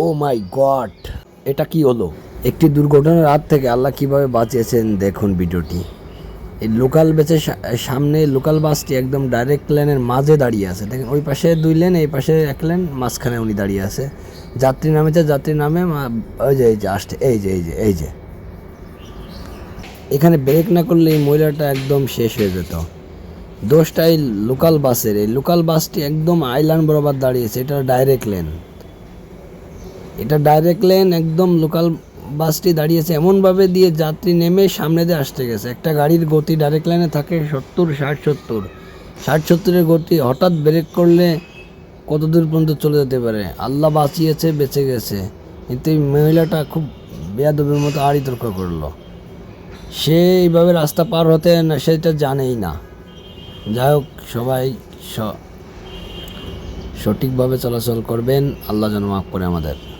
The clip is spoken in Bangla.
ও মাই গড এটা কি হলো? একটি দুর্ঘটনার হাত থেকে আল্লাহ কীভাবে বাঁচিয়েছেন দেখুন ভিডিওটি। এই লোকাল বেচে সামনে লোকাল বাসটি একদম ডাইরেক্ট লেনের মাঝে দাঁড়িয়ে আছে। দেখেন, ওই পাশে দুই লেন এই পাশে এক লেন মাঝখানে উনি দাঁড়িয়ে আছে। যাত্রী নামেছে, যাত্রী নামে ওই যে, এই যে, আসছে, এই যে এই যে এই যে। এখানে ব্রেক না করলে এই মহিলাটা একদম শেষ হয়ে যেত। দোষটা এই লোকাল বাসের এই লোকাল বাসটি একদম আইল্যান্ড বরাবর দাঁড়িয়েছে, এটা ডাইরেক্ট লেন এটা ডাইরেক্ট লেন একদম লোকাল বাসটি দাঁড়িয়েছে। এমনভাবে দিয়ে যাত্রী নেমে সামনে দিয়ে আসতে গেছে। একটা গাড়ির গতি ডাইরেক্ট লাইনে থাকে সত্তর, ষাট সত্তর। ষাট, সত্তরের গতি হঠাৎ ব্রেক করলে কত দূর পর্যন্ত চলে যেতে পারে? আল্লাহ বাঁচিয়েছে, বেঁচে গেছে। কিন্তু এই মহিলাটা খুব বেয়াদবের মতো আড়ি তর্ক করল। সে এইভাবে রাস্তা পার হতে না সেটা জানেই না। যাই হোক, সবাই সঠিকভাবে চলাচল করবেন। আল্লাহ যেন মাফ করে আমাদের।